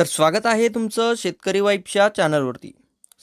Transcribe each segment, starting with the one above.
तर स्वागत आहे तुमचं शेतकरी वाईफच्या चॅनलवरती.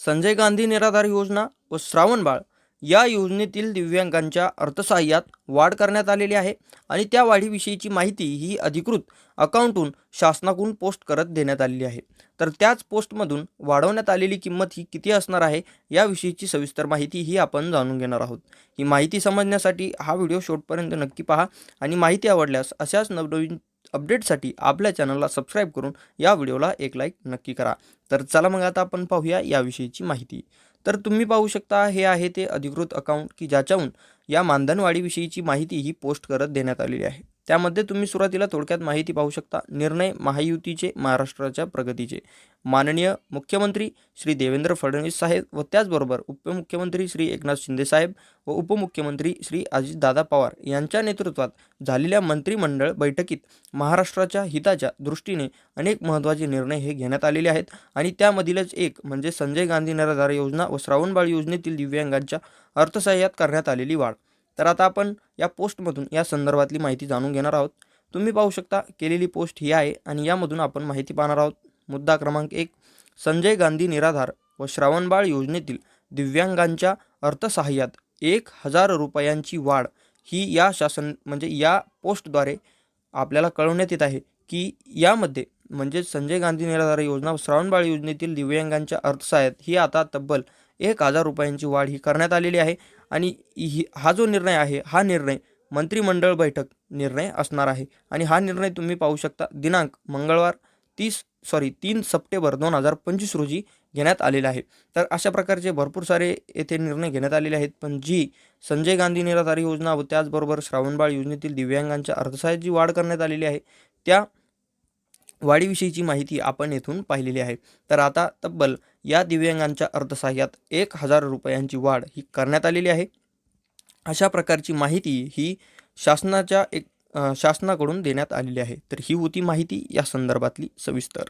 संजय गांधी निराधार योजना व श्रावणबाळ या योजनेतील दिव्यांगांच्या अर्थसहाय्यात वाढ करण्यात आलेली आहे आणि त्या वाढीविषयीची माहिती ही अधिकृत अकाउंटहून शासनाकडून पोस्ट करत देण्यात आलेली आहे. तर त्याच पोस्टमधून वाढवण्यात आलेली किंमत ही किती असणार आहे याविषयीची सविस्तर माहिती ही आपण जाणून घेणार आहोत. ही माहिती समजण्यासाठी हा व्हिडिओ शेवटपर्यंत नक्की पहा आणि माहिती आवडल्यास अशाच नवनवीन अपडेटसाठी आपल्या चॅनलला सबस्क्राईब करून या व्हिडिओला एक लाईक नक्की करा. तर चला मग आता आपण पाहूया याविषयीची माहिती. तर तुम्ही पाहू शकता हे आहे ते अधिकृत अकाउंट की ज्याच्याहून या मानधनवाढीविषयीची माहिती ही पोस्ट करत देण्यात आलेली आहे. त्यामध्ये तुम्ही सुरुवातीला थोडक्यात माहिती पाहू शकता. निर्णय महायुतीचे महाराष्ट्राच्या प्रगतीचे. माननीय मुख्यमंत्री श्री देवेंद्र फडणवीस साहेब व त्याचबरोबर उपमुख्यमंत्री श्री एकनाथ शिंदे साहेब व उपमुख्यमंत्री श्री अजितदादा पवार यांच्या नेतृत्वात झालेल्या मंत्रिमंडळ बैठकीत महाराष्ट्राच्या हिताच्या दृष्टीने अनेक महत्त्वाचे निर्णय हे घेण्यात आलेले आहेत आणि त्यामधीलच एक म्हणजे संजय गांधी निराधार योजना व श्रावणबाळ योजनेतील दिव्यांगांच्या अर्थसहाय्यात करण्यात आलेली वाढ. तर आता आपण या पोस्टमधून या संदर्भातली माहिती जाणून घेणार आहोत. तुम्ही पाहू शकता केलेली पोस्ट ही आहे आणि यामधून आपण माहिती पाहणार आहोत. मुद्दा क्रमांक एक संजय गांधी निराधार व श्रावणबाळ योजनेतील दिव्यांगांच्या अर्थसहाय्यात एक हजार रुपयांची वाढ ही या शासन म्हणजे या पोस्टद्वारे आपल्याला कळवण्यात येत आहे की यामध्ये म्हणजे संजय गांधी निराधार योजना व श्रावणबाळ योजनेतील दिव्यांगांच्या अर्थसहाय्यात ही आता तब्बल एक हजार रुपयांची वाढ ही करण्यात आलेली आहे. आणि ही हा जो निर्णय आहे हा निर्णय मंत्रिमंडळ बैठक निर्णय असणार आहे. आणि हा निर्णय तुम्ही पाहू शकता दिनांक मंगळवार तीस सॉरी तीन सप्टेंबर दोन हजार पंचवीस रोजी घेण्यात आलेला आहे. तर अशा प्रकारचे भरपूर सारे येथे निर्णय घेण्यात आलेले आहेत. पण जी संजय गांधी निराधारी योजना व त्याचबरोबर श्रावणबाळ योजनेतील दिव्यांगांच्या अर्थसहाय्याची वाढ करण्यात आलेली आहे त्या वाढीविषयीची माहिती आपण येथून पाहिलेली आहे. तर आता तब्बल या दिव्यांगांच्या अर्थसहाय्यात एक हजार रुपयांची वाढ ही करण्यात आलेली आहे. अशा प्रकारची माहिती ही शासनाच्या एक शासनाकडून देण्यात आलेली आहे. तर ही होती माहिती. या संदर्भातली सविस्तर